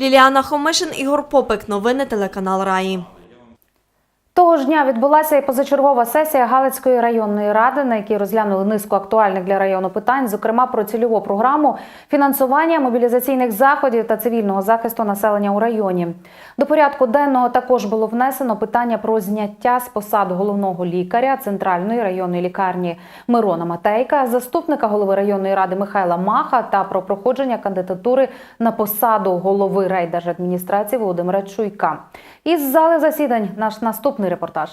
Ліліана Хомишин, Ігор Попик. Новини телеканал Раї. Того ж дня відбулася і позачергова сесія Галицької районної ради, на якій розглянули низку актуальних для району питань, зокрема про цільову програму фінансування мобілізаційних заходів та цивільного захисту населення у районі. До порядку денного також було внесено питання про зняття з посад головного лікаря центральної районної лікарні Мирона Матейка, заступника голови районної ради Михайла Маха та про проходження кандидатури на посаду голови райдержадміністрації Володимира Чуйка. Із зали засідань наш наступний репортаж.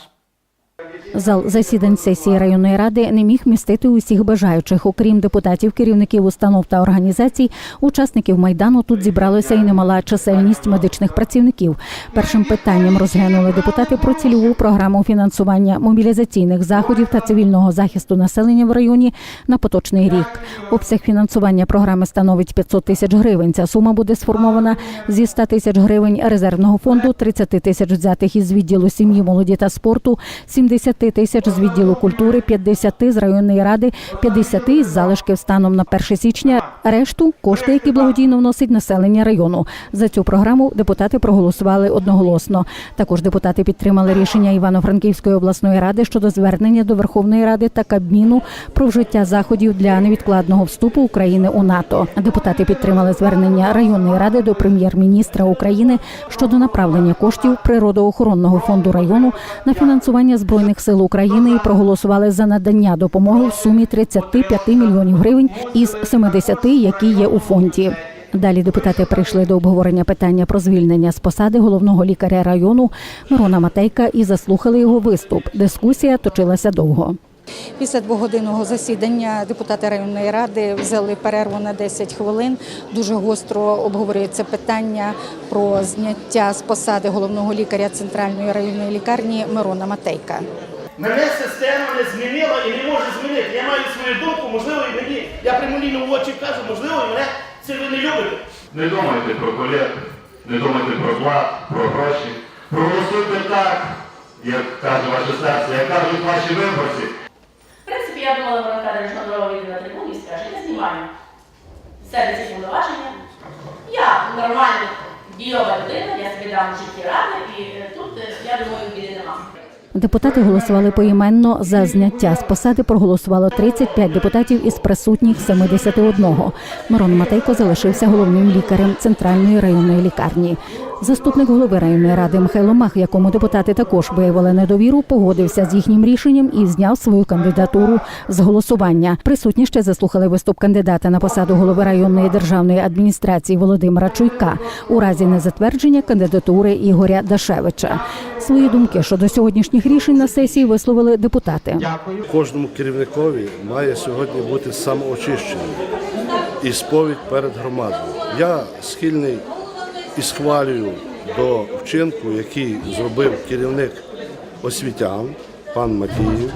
Зал засідань сесії районної ради не міг містити усіх бажаючих. Окрім депутатів, керівників установ та організацій, учасників майдану тут зібралася і немала чисельність медичних працівників. Першим питанням розглянули депутати про цільову програму фінансування мобілізаційних заходів та цивільного захисту населення в районі на поточний рік. Обсяг фінансування програми становить 500 тисяч гривень. Ця сума буде сформована зі 100 тисяч гривень резервного фонду, 30 тисяч взятих із відділу сім'ї, молоді та спорту, 70 тисяч з відділу культури, 50 з районної ради, 50 із залишків станом на 1 січня. Решту кошти, які благодійно вносить населення району. За цю програму депутати проголосували одноголосно. Також депутати підтримали рішення Івано-Франківської обласної ради щодо звернення до Верховної Ради та Кабміну про вжиття заходів для невідкладного вступу України у НАТО. Депутати підтримали звернення районної ради до прем'єр-міністра України щодо направлення коштів природоохоронного фонду району на фінансування збройних сил України проголосували за надання допомоги в сумі 35 мільйонів гривень із 70, які є у фонді. Далі депутати прийшли до обговорення питання про звільнення з посади головного лікаря району Мирона Матейка і заслухали його виступ. Дискусія точилася довго. Після двогодинного засідання депутати районної ради взяли перерву на 10 хвилин. Дуже гостро обговорюється питання про зняття з посади головного лікаря центральної районної лікарні Мирона Матейка. Мене система не змінила і не може змінити. Я маю свою думку, можливо, і мені, я прямолінно в очі кажу, можливо, і мене це ви не любите. Не думайте про колег, не думайте про блат, про гроші. Проголосуйте так, як каже ваше серце, як кажуть ваші виборці. В принципі, я вийде на трибуну і скаже, я знімаю себе ці повноваження. Я нормальна дієва людина, я собі дам житті ради, і е, тут, е, я думаю, біди нема. Депутати голосували поіменно за зняття з посади. Проголосувало 35 депутатів із присутніх 71. Мирон Матейко залишився головним лікарем центральної районної лікарні. Заступник голови районної ради Михайло Мах, якому депутати також виявили недовіру, погодився з їхнім рішенням і зняв свою кандидатуру з голосування. Присутні ще заслухали виступ кандидата на посаду голови районної державної адміністрації Володимира Чуйка у разі незатвердження кандидатури Ігоря Дашевича. Свої думки щодо сьогоднішніх рішень на сесії висловили депутати. Кожному керівникові має сьогодні бути самоочищення і сповідь перед громадою. Я схильний і схвалюю до вчинку, який зробив керівник освітян, пан Матіїв,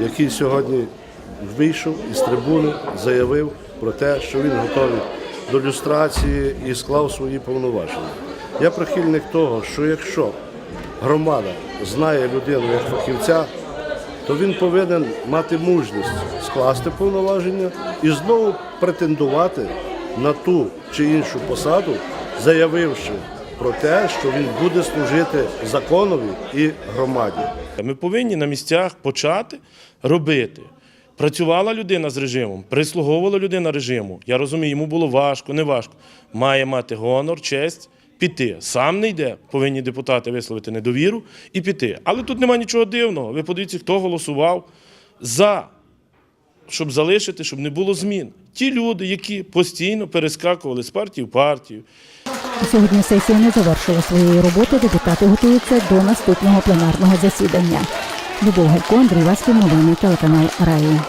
який сьогодні вийшов із трибуни, заявив про те, що він готовий до люстрації і склав свої повноваження. Я прихильник того, що якщо громада знає людину як фахівця, то він повинен мати мужність скласти повноваження і знову претендувати на ту чи іншу посаду, заявивши про те, що він буде служити законові і громаді. Ми повинні на місцях почати робити. Працювала людина з режимом, прислуговувала людина режиму. Я розумію, йому було важко, не важко. Має мати гонор, честь, піти. Сам не йде, повинні депутати висловити недовіру і піти. Але тут немає нічого дивного. Ви подивіться, хто голосував за, щоб залишити, щоб не було змін. Ті люди, які постійно перескакували з партії в партію, Сьогодні сесія не завершила своєї роботи. Депутати готуються до наступного пленарного засідання. Любов Галько, Андрій Васьків, новини телеканал Раї.